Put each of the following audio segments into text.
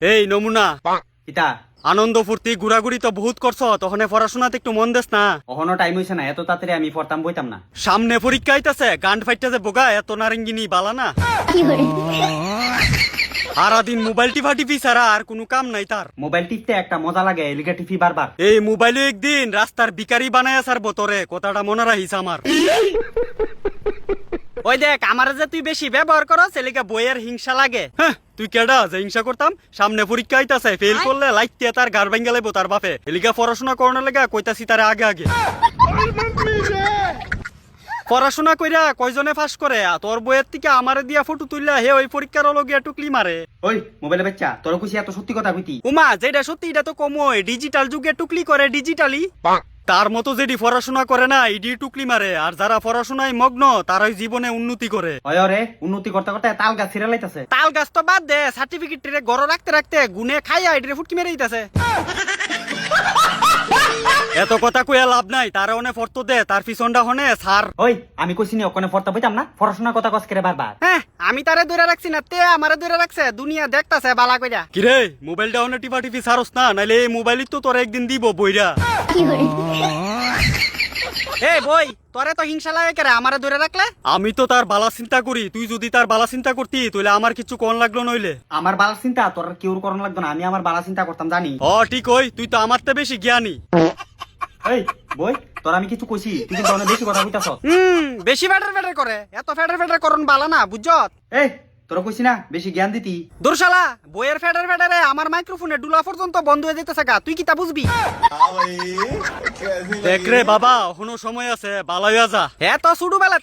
এই নমুনা। ইতা আনন্দ ফুর্তি ঘুরাঘুরি তো বহুত করছ তখন পড়াশোনাতে একটু মন দেস না। কখনো টাইম হইছে না এত তাড়াতাড়ি আমি পড়তাম বইতাম না। সামনে পরীক্ষা আইতাছে গান ফাইটাছে বোগা এত নারেঙ্গিনি বালা না। সারাদিন মোবাইল টিফা টিপি ছাড়া আর কোনো কাম নাই তার। মোবাইল টিপতে একটা মজা লাগে এলিগা টিপি বারবার। এই মোবাইলে একদিন রাস্তার বিকারি বানায় সার বোতরে কথাটা মনে রাখিস আমার। ওই দেখ আমার যে তুই বেশি ব্যবহার করো সেলিকা বইয়ের হিংসা লাগে। হ্যাঁ তুই কেডা? যে হিংসা করতাম সামনে পরীক্ষা আইতাছে ফেল করলে লাইতে তার গার ভাঙ্গা লাইবো তার বাপে। এলিকা পড়াশোনা করানোর লেগা কইতাছি তারে আগে আগে। পড়াশোনা কইরা কয়জনে ফাঁস করে? আর তোর বইয়ের থেকে আমারে দিয়া ফটো তুললা হে ওই পরীক্ষার লগিয়া টুকলি মারে। ওই মোবাইলে বাচ্চা তোর খুশি এত সত্যি কথা কইতি। উমা যেটা সত্যি এটা তো কমই। ডিজিটাল যুগে টুকলি করে ডিজিটালি তার মতো যেটি পড়াশোনা করে না ইডি টুকলি মারে। আর যারা পড়াশোনায় মগ্ন তারাই জীবনে উন্নতি করে। হয় উন্নতি করতে করতে তাল গাছ ছিঁড়ে লাইতাছে। তাল গাছ তো বাদ দে সার্টিফিকেট গড় রাখতে রাখতে গুনে খাইয়া ইডি ফুটকি মেরে দিতেছে। এত কথা কইয়া লাভ নাই তারা অনে ফর্ত দে তার পিছনটা হনে সার ওই আমি কইছি নি ওখানে পড়তে বইতাম না? পড়াশোনা কথা কস করে বারবার? হ্যাঁ আমি তারে দূরে রাখছি না তে আমারে দূরে রাখছে দুনিয়া দেখতাছে বালা কইরা। কিরে মোবাইলটা অনে টিপা টিপি সারস না নাইলে এই মোবাইলই তো তোর একদিন দিব বইরা। এ বই তোরে তো হিংসা লাগে কেরে আমারে ধরে রাখলে? আমি তো তার বালা চিন্তা করি তুই যদি তার বালা চিন্তা করতি তাহলে আমার কিছু কোন লাগল নইলে। আমার বালা চিন্তা তোর কেউর করণ লাগতো না আমি আমার বালা চিন্তা করতাম জানি। ও ঠিক ওই তুই তো আমার তে বেশি জ্ঞানী। এই বই তোর আমি কিছু কইছি তুই কিন্তু অনেক বেশি কথা কইতাছ হুম বেশি ফেটার ফেটার করে এত ফেটার ফেটার করন বালা না বুঝছত এই তোর কইছি না বেশি জ্ঞান দিতি। দূরশালা বইয়ের আমার মাইক্রোফোনে ডুলা পর্যন্ত বন্ধ হয়ে যেতেছে গা তুই কি তা বুঝবি? দেখ রে বাবা এখনও সময় আছে বালাইয়া যা। হ্যাঁ তো ছোট বেলা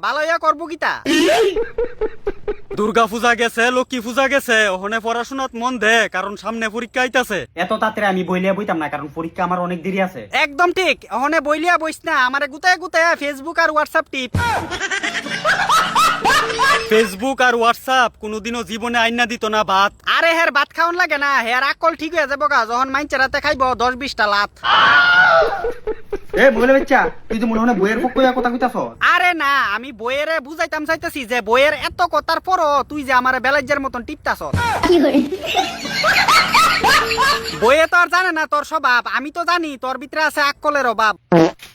বালাইয়া করব কিতা দুর্গা পূজা গেছে লক্ষ্মী পূজা গেছে। ওখানে পড়াশোনাত মন দে কারণ সামনে পরীক্ষা আইতাছে। এত তাড়াতাড়ি আমি বইলিয়া বইতাম না কারণ পরীক্ষা আমার অনেক দেরি আছে। একদম ঠিক ওখানে বইলিয়া বইস না আমারে গুতায় গুতায় ফেসবুক আর হোয়াটসঅ্যাপ টিপ। ফেসবুক আর হোয়াটসঅ্যাপ কোনোদিনও জীবনে আইনা দিত না ভাত। আরে হের ভাত খাওন লাগে না হের আকল ঠিক হয়ে যাব গা যখন মাইনছে রাতে খাইব দশ বিশটা লাত। এ বাচ্চা তুই তো মনে হয় বইয়ের পক্ষ কথা কইতাছ? আরে না আমি বইয়েরে বুঝাইতাম চাইতেছি যে বইয়ের এত কথার পরও তুই যে আমার বেলাজ্জের মতন টিপতাছ। বইয়ে তো আর জানে না তোর স্বভাব আমি তো জানি তোর ভিতরে আছে আকলের অভাব।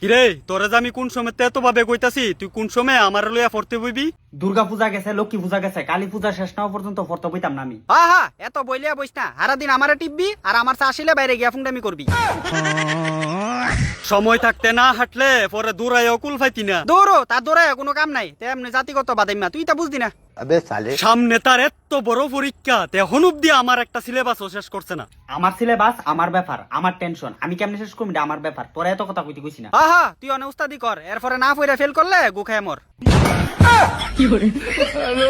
কিরে তোরে যে আমি কোন সময় এত ভাবে কইতাছি তুই কোন সময় আমার লইয়া পড়তে বইবি? দুর্গা পূজা গেছে লক্ষ্মী পূজা গেছে কালী পূজা শেষ না পর্যন্ত পড়তে বইতাম না আমি। হা হা এত বইলিয়া বইস না সারা দিন আমারে টিপবি আর আমার চা আসিলে বাইরে গিয়া ফুংডামি করবি। সময় থাকতে না হাঁটলে পরে দৌড়াইও অকুল ফাইতি না। দৌড়ো তা দৌড়াইও কোনো কাম নাই। তেমনি জাতিগত বাদাইমা তুই তা বুঝদি না। সামনে তার এত বড় পরীক্ষা তেহন অব্দি আমার একটা সিলেবাসও শেষ করছে না। আমার সিলেবাস আমার ব্যাপার আমার টেনশন আমি কেমনে শেষ করবি আমার ব্যাপার। তোরা এত কথা কইতে কইছি না। আহা তুই অনে উস্তাদি কর। এরপরে না পড়ে ফেল করলে গুখায় মর। কি করে? হ্যালো